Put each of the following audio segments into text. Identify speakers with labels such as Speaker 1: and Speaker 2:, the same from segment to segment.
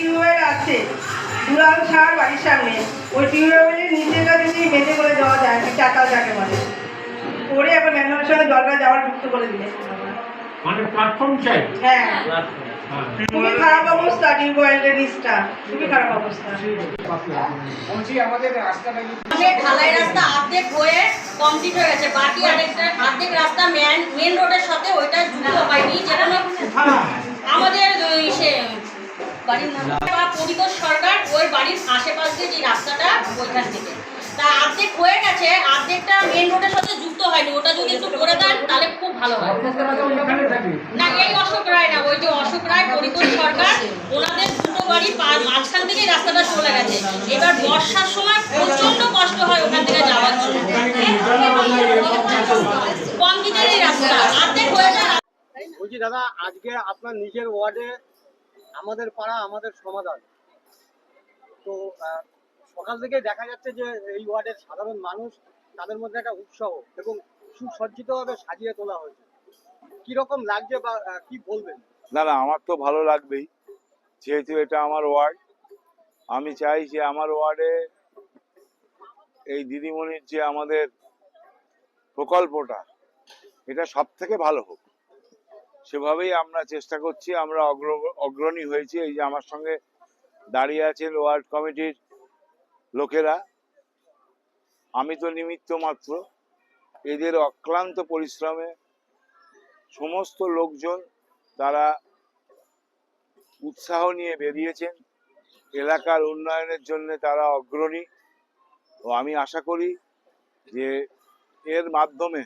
Speaker 1: Tubewell আছে। দুরাল ছাড় বাড়ির সামনে। ওই টিউবওয়েলের নিচেটা যদি মেঝে করে দেওয়া যায় চাকা যাকে বলে। করে এখন ম্যানুয়ালের সঙ্গে দরকার যাওয়ার যুক্ত করে দিলে।
Speaker 2: মানে প্ল্যাটফর্ম চাই
Speaker 1: হ্যাঁ।
Speaker 2: হ্যাঁ।
Speaker 1: খুবই খারাপ অবস্থা টিউবওয়েলের নিচটা। খুবই খারাপ অবস্থা।
Speaker 3: বলছি আমাদের রাস্তাটা
Speaker 4: ঢালাই রাস্তা অর্ধেক হয়ে কমপ্লিট হয়ে গেছে। বাকি আরেকটা অর্ধেক রাস্তা মেন মেন রোডের সাথে ওইটা যুক্ত হয়নি। যেটা আমাদের সে বাড়ির আশেপাশ রাস্তাটা তা হয়ে গেছে অর্ধেকটা রোডের সাথে যুক্ত হয়নি, ওটা যদি করে দেন, তাহলে খুব ভালো হয়। না ওই যে অশোক রায় সরকার, ওনাদের দুটো বাড়ি থেকেই রাস্তাটা চলে গেছে। এবার বর্ষার সময় কষ্ট হয় ওখান থেকে যাওয়ার রাস্তা অর্ধেক
Speaker 3: দাদা আপনার নিজের ওয়ার্ডে আমাদের পাড়া, আমাদের সমাধান। তো সকাল থেকে দেখা যাচ্ছে যে এই ওয়ার্ডের সাধারণ মানুষ তাদের মধ্যে একটা উৎসাহ এবং সুসজ্জিতভাবে সাজিয়ে তোলা হয়েছে। কীরকম লাগছে বা কি বলবেন?
Speaker 5: না না, আমার তো ভালো লাগবেই। যেহেতু এটা আমার ওয়ার্ড, আমি চাই যে আমার ওয়ার্ডে এই দিদিমণির যে আমাদের প্রকল্পটা, এটা সব থেকে ভালো হোক। সেভাবেই আমরা চেষ্টা করছি, আমরা অগ্র, অগ্রণী হয়েছি। এই যে আমার সঙ্গে দাঁড়িয়ে আছেন ওয়ার্ড কমিটির লোকেরা। আমি তো নিমিত্ত মাত্র। এদের অক্লান্ত পরিশ্রমে সমস্ত লোকজন তারা উৎসাহ নিয়ে বেরিয়েছেন। এলাকার উন্নয়নের জন্য তারা অগ্রণী। ও আমি আশা করি যে এর মাধ্যমে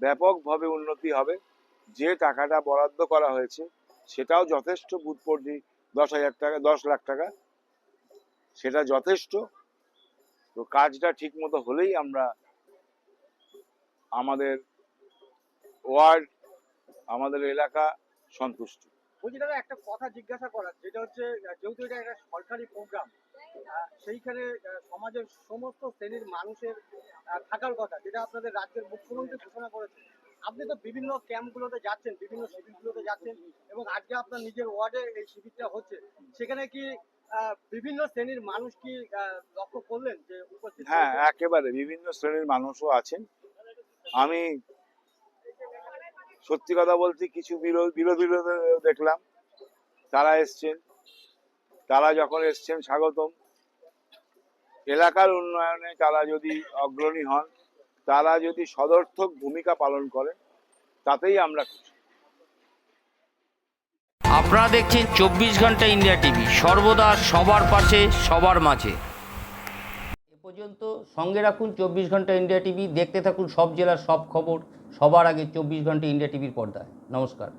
Speaker 5: ব্যাপকভাবে উন্নতি হবে। যে টাকাটা বরাদ্দ করা হয়েছে, সেটাও যথেষ্ট বুথপর্দি দশ হাজার টাকা, দশ লাখ টাকা। সেটা যথেষ্ট। তো কাজটা ঠিক মতো হলেই আমরা আমাদের ওয়ার্ড, আমাদের এলাকা সন্তুষ্ট।
Speaker 3: বলছি দাদা, একটা কথা জিজ্ঞাসা করার, যেটা হচ্ছে, যেহেতু এটা একটা সরকারি প্রোগ্রাম সেইখানে সমাজের সমস্ত শ্রেণির মানুষের থাকার কথা, যেটা আপনাদের রাজ্যের মুখ্যমন্ত্রী ঘোষণা করেছে আপনি তো বিভিন্ন ক্যাম্পগুলোতে যাচ্ছেন, বিভিন্ন শিবিরগুলোতে যাচ্ছেন, এবং আজকে আপনার নিজের ওয়ার্ডে এই শিবিরটা হচ্ছে। সেখানে কি বিভিন্ন শ্রেণির মানুষ কি লক্ষ্য করলেন যে উপস্থিত
Speaker 5: হ্যাঁ একেবারে বিভিন্ন শ্রেণির মানুষও আছেন। আমি সত্যি কথা বলতে কিছু বিরো- বিরোধীদের দেখলাম। তারা এসছেন। তারা যখন এসছেন স্বাগতম। এলাকার উন্নয়নে তারা যদি অগ্রণী হন তারা যদি সদর্থক ভূমিকা পালন করেন তাতেই আমরা খুশি।
Speaker 6: আপনারা দেখছেন চব্বিশ ঘণ্টা ইন্ডিয়া টিভি। সর্বদা সবার পাশে সবার মাঝে। এ পর্যন্ত সঙ্গে রাখুন চব্বিশ ঘণ্টা ইন্ডিয়া টিভি। দেখতে থাকুন সব জেলার সব খবর। সবার আগে চব্বিশ ঘণ্টা ইন্ডিয়া টিভির পর্দায়। নমস্কার।